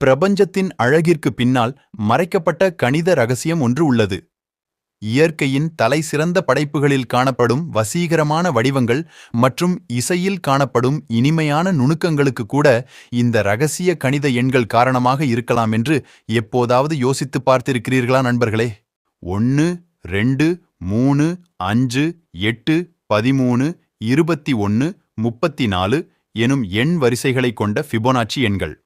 பிரபஞ்சத்தின் அழகிற்கு பின்னால் மறைக்கப்பட்ட கணித ரகசியம் ஒன்று உள்ளது. இயற்கையின் தலை சிறந்த படைப்புகளில் காணப்படும் வசீகரமான வடிவங்கள் மற்றும் இசையில் காணப்படும் இனிமையான நுணுக்கங்களுக்கு கூட இந்த ரகசிய கணித எண்கள் காரணமாக இருக்கலாம் என்று எப்போதாவது யோசித்துப் பார்த்திருக்கிறீர்களா நண்பர்களே? ஒன்று ரெண்டு மூணு அஞ்சு எட்டு பதிமூணு இருபத்தி ஒன்று முப்பத்தி நாலு எனும் எண் வரிசைகளைக் கொண்ட ஃபிபோனாச்சி எண்கள்.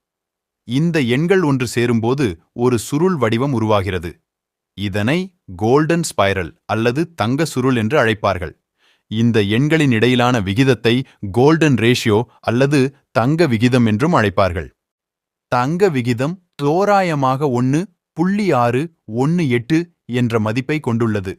இந்த எண்கள் ஒன்று சேரும்போது ஒரு சுருள் வடிவம் உருவாகிறது. இதனை கோல்டன் ஸ்பைரல் அல்லது தங்க சுருள் என்று அழைப்பார்கள். இந்த எண்களின் இடையிலான விகிதத்தை கோல்டன் ரேஷியோ அல்லது தங்க விகிதம் என்றும் அழைப்பார்கள். தங்க விகிதம் தோராயமாக ஒன்று புள்ளி ஆறு ஒன்று எட்டு என்ற மதிப்பை கொண்டுள்ளது.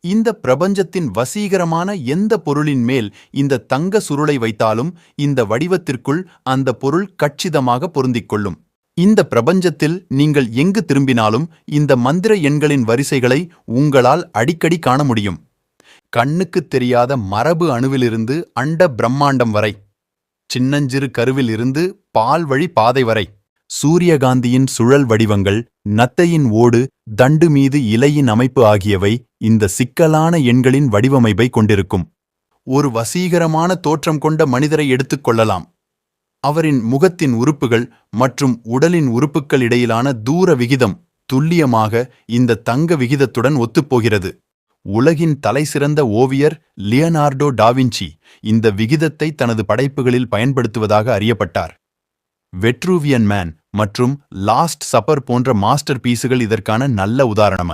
இந்த பிரபஞ்சத்தின் வசீகரமான எந்த பொருளின் மேல் இந்த தங்க சுருளை வைத்தாலும் இந்த வடிவத்திற்குள் அந்த பொருள் கச்சிதமாக பொருந்திக் கொள்ளும். இந்த பிரபஞ்சத்தில் நீங்கள் எங்கு திரும்பினாலும் இந்த மந்திர எண்களின் வரிசைகளை உங்களால் அடிக்கடி காண முடியும். கண்ணுக்குத் தெரியாத மரபு அணுவிலிருந்து அண்ட பிரம்மாண்டம் வரை சின்னஞ்சிறு கருவில் இருந்து பால்வழி பாதை வரை. சூரியகாந்தியின் சுழல் வடிவங்கள் நத்தையின் ஓடு தண்டு மீது இலையின் அமைப்பு ஆகியவை இந்த சிக்கலான எண்களின் வடிவமைப்பை கொண்டிருக்கும். ஒரு வசீகரமான தோற்றம் கொண்ட மனிதரை எடுத்துக் கொள்ளலாம். அவரின் முகத்தின் உறுப்புகள் மற்றும் உடலின் உறுப்புகள் இடையிலான தூர விகிதம் துல்லியமாக இந்த தங்க விகிதத்துடன் ஒத்துப்போகிறது. உலகின் தலைசிறந்த ஓவியர் லியனார்டோ டாவின்சி இந்த விகிதத்தை தனது படைப்புகளில் பயன்படுத்துவதாக அறியப்பட்டார். வெட்ரூவியன் மேன் மற்றும் லாஸ்ட் சப்பர் போன்ற மாஸ்டர் பீஸுகள் இதற்கான நல்ல உதாரணம்.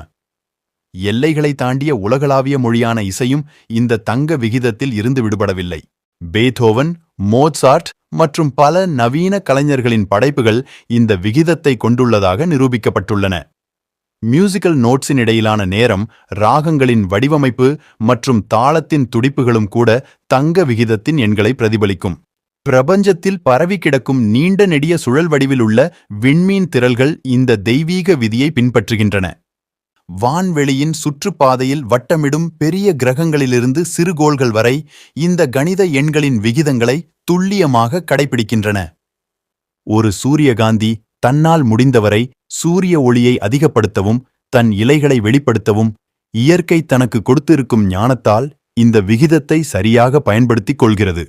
எல்லைகளை தாண்டிய உலகளாவிய மொழியான இசையும் இந்த தங்க விகிதத்தில் இருந்து விடுபடவில்லை. பேதோவன் மோட்சார்ட் மற்றும் பல நவீன கலைஞர்களின் படைப்புகள் இந்த விகிதத்தை கொண்டுள்ளதாக நிரூபிக்கப்பட்டுள்ளன. மியூசிக்கல் நோட்ஸின் இடையிலான நேரம் ராகங்களின் வடிவமைப்பு மற்றும் தாளத்தின் துடிப்புகளும் கூட தங்க விகிதத்தின் எண்களை பிரதிபலிக்கும். பிரபஞ்சத்தில் பரவி கிடக்கும் நீண்ட நெடிய சுழல் வடிவில் உள்ள விண்மீன் திரள்கள் இந்த தெய்வீக விதியை பின்பற்றுகின்றன. வான்வெளியின் சுற்றுப்பாதையில் வட்டமிடும் பெரிய கிரகங்களிலிருந்து சிறுகோள்கள் வரை இந்த கணித எண்களின் விகிதங்களை துல்லியமாக கடைபிடிக்கின்றன. ஒரு சூரியகாந்தி தன்னால் முடிந்தவரை சூரிய ஒளியை அதிகப்படுத்தவும் தன் இலைகளை வெளிப்படுத்தவும் இயற்கை தனக்கு கொடுத்திருக்கும் ஞானத்தால் இந்த விகிதத்தை சரியாக பயன்படுத்திக் கொள்கிறது.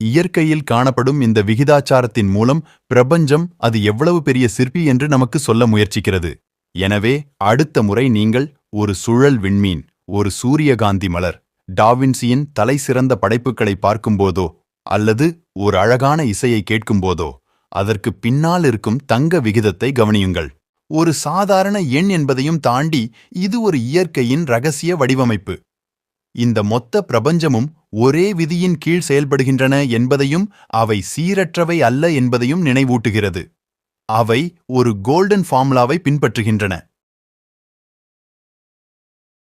இயற்கையில் காணப்படும் இந்த விகிதாச்சாரத்தின் மூலம் பிரபஞ்சம் அது எவ்வளவு பெரிய சிற்பி என்று நமக்கு சொல்ல முயற்சிக்கிறது. எனவே அடுத்த முறை நீங்கள் ஒரு சுழல் விண்மீன் ஒரு சூரியகாந்தி மலர் டாவின்சியின் தலை சிறந்த படைப்புகளை பார்க்கும்போதோ அல்லது ஒரு அழகான இசையை கேட்கும்போதோ அதற்கு பின்னால் இருக்கும் தங்க விகிதத்தை கவனியுங்கள். ஒரு சாதாரண எண் என்பதையும் தாண்டி இது ஒரு இயற்கையின் ரகசிய வடிவமைப்பு. இந்த மொத்த பிரபஞ்சமும் ஒரே விதியின் கீழ் செயல்படுகின்றன என்பதையும் அவை சீரற்றவை அல்ல என்பதையும் நினைவூட்டுகிறது. அவை ஒரு கோல்டன் ஃபார்முலாவை பின்பற்றுகின்றன.